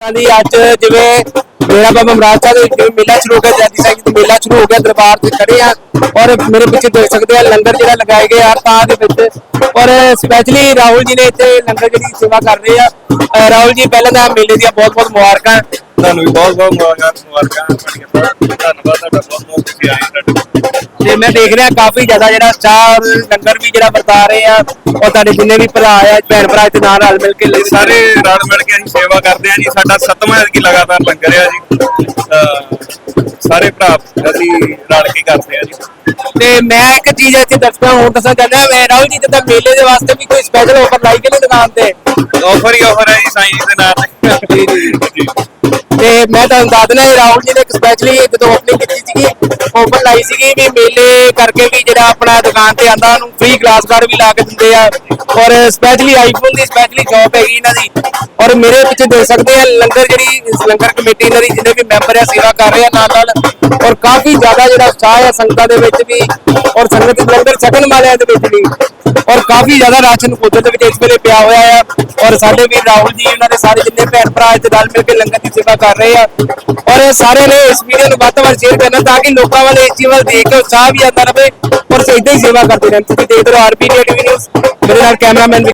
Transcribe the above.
ਦੀ ਅੱਜ ਜਿਵੇਂ ਮੇਰਾ ਬਾਬਾ ਮਹਾਰਾਜ ਸਾਹਿਬ ਜਿਵੇਂ ਮੇਲਾ ਸ਼ੁਰੂ ਹੋ ਗਿਆ, ਜੈਦੀ ਸਿੰਘ ਦਾ ਮੇਲਾ ਸ਼ੁਰੂ ਹੋ ਗਿਆ, ਦਰਬਾਰ ਤੇ ਖੜੇ ਆ ਔਰ ਮੇਰੇ ਪਿੱਛੇ ਦੇਖ ਸਕਦੇ ਆ ਲੰਗਰ ਜਿਹੜਾ ਲਗਾਏ ਗਏ ਆ ਤਾਂ ਦੇ ਵਿੱਚ ਔਰ ਸਪੈਸ਼ਲੀ ਰਾਹੁਲ ਜੀ ਨੇ ਇੱਥੇ ਲੰਗਰ ਜਿਹੜੀ ਸੇਵਾ ਕਰ ਰਹੇ ਆ। ਰਾਹੁਲ ਜੀ, ਪਹਿਲਾਂ ਤਾਂ ਮੇਲੇ ਦੀਆਂ ਬਹੁਤ ਬਹੁਤ ਮੁਬਾਰਕਾਂ। ਤੁਹਾਨੂੰ ਵੀ ਬਹੁਤ ਬਹੁਤ ਮੁਬਾਰਕਾਂ ਮੁਬਾਰਕਾਂ ਧੰਨਵਾਦ ਤੁਹਾਡਾ ਬਹੁਤ ਬਹੁਤ ਤੁਸੀਂ ਆਏ ਤੁਹਾਡੇ ਤੇ ਮੈਂ ਦੇਖ ਰਿਹਾ ਕਾਫੀ ਜ਼ਿਆਦਾ ਜਿਹੜਾ ਔਰ ਲੰਗਰ ਵੀ ਜਿਹੜਾ ਵਰਤਾ ਰਹੇ ਆ ਔਰ ਤੁਹਾਡੇ ਜਿੰਨੇ ਵੀ ਭਰਾ ਆ ਭੈਣ ਭਰਾ ਇੱਥੇ ਨਾਲ ਰਲ ਮਿਲ ਕੇ ਸਾਰੇ ਰਲ ਮਿਲ ਕੇ ਅਸੀਂ ਸੇਵਾ ਕਰਦੇ ਆ ਜੀ ਸਾਡਾ ਸੱਤਵਾਂ ਐਤਕੀ ਲਗਾਤਾਰ ਲੰਗਰ ਆ ਜੀ। ਸਾਰੇ ਭਰਾ ਅਸੀਂ ਰਲ ਕੇ ਕਰਦੇ ਆ ਜੀ। ਤੇ ਮੈਂ ਇੱਕ ਚੀਜ਼ ਇੱਥੇ ਨੂੰ ਹੋਰ ਦੱਸਣਾ ਚਾਹੁੰਦਾ ਮੈਂ ਰਾਹੁਲ ਜੀ ਤੇ ਤਾਂ ਮੇਲੇ ਦੇ ਵਾਸਤੇ ਵੀ ਕੋਈ ਸਪੈਸ਼ਲ ਆਫਰ ਲਾਈ ਕਿ ਨਹੀਂ ਦੁਕਾਨ ਤੇ? ਆਫਰ ਹੀ ਆਫਰ ਹੈ ਜੀ ਸਾਈਂ ਜੀ ਦੇ ਨਾਲ ਜੀ, ਜੀ। ਮੈਂ ਤੁਹਾਨੂੰ ਦੱਸ ਦਿੰਦਾ ਰਾਹੁਲ ਜੀ ਨੇ ਸਪੈਸ਼ਲੀ ਜਦੋਂ ਓਪਨਿੰਗ ਕੀਤੀ ਸੀਗੀ ਓਪਨ ਲਾਈ ਸੀਗੀ ਵੀ ਮੇਲੇ ਕਰਕੇ ਵੀ ਜਿਹੜਾ ਆਪਣਾ ਦੁਕਾਨ ਤੇ ਆਂਦਾ ਉਹਨੂੰ ਫ੍ਰੀ ਗਲਾਸ ਕਾਰ ਵੀ ਲਾ ਕੇ ਦਿੰਦੇ ਆ। ਔਰ ਸਪੈਸ਼ਲੀ ਆਈਫੋਨ ਦੀ ਸਪੈਸ਼ਲੀ ਸ਼ਾਪ ਹੈਗੀ ਇਹਨਾਂ ਦੀ। ਔਰ ਮੇਰੇ ਪਿੱਛੇ ਦੇਖ ਸਕਦੇ ਆ, ਲੰਗਰ ਜਿਹੜੀ ਲੰਗਰ ਕਮੇਟੀ ਇਹਨਾਂ ਦੀ, ਜਿੰਨੇ ਵੀ ਮੈਂਬਰ ਆ, ਸੇਵਾ ਕਰ ਰਹੇ ਆ ਨਾਲ ਨਾਲ ਔਰ ਕਾਫੀ ਜ਼ਿਆਦਾ ਜਿਹੜਾ ਉਤਸ਼ਾਹ ਆ ਸੰਗਤਾਂ ਦੇ ਵਿੱਚ ਵੀ, ਔਰ ਸੰਗਤ ਲੰਗਰ ਛਕਣ ਵਾਲਿਆਂ ਦੇ ਵਿੱਚ ਵੀ। ਔਰ ਕਾਫੀ ਜ਼ਿਆਦਾ ਰਾਸ਼ਨ ਪੁੱਜਣ ਦੇ ਵਿੱਚ ਇਸ ਵੇਲੇ ਪਿਆ ਹੋਇਆ ਆ। ਔਰ ਸਾਡੇ ਵੀ ਰਾਹੁਲ ਜੀ ਉਹਨਾਂ ਦੇ ਸਾਰੇ ਜਿੰਨੇ ਭੈਣ ਭਰਾ ਇੱਥੇ ਰਲ ਮਿਲ ਕੇ ਲੰਗਰ ਦੀ ਸੇਵਾ ਕਰ ਰਹੇ ਆ। ਔਰ ਇਹ ਸਾਰੇ ਨੇ ਇਸ ਵੀਡੀਓ ਨੂੰ ਵੱਧ ਤੋਂ ਵੱਧ ਸ਼ੇਅਰ ਕਰਨਾ ਤਾਂ ਕਿ ਲੋਕਾਂ ਵੱਲ ਇਸ ਚੀਜ਼ ਵੱਲ ਦੇਖ ਕੇ ਉਤਸ਼ਾਹ ਵੀ ਆਉਂਦਾ ਰਹੇ ਔਰ ਇਦਾਂ ਹੀ ਸੇਵਾ ਕਰਦੇ ਰਹਿਣ। ਤੁਸੀਂ ਦੇਖਦੇ ਰਹੋ ਆਰਪੀ ਟੀਵੀ ਨਿਊਜ਼ ਮੇਰੇ ਨਾਲ ਕੈਮਰਾਮੈਨ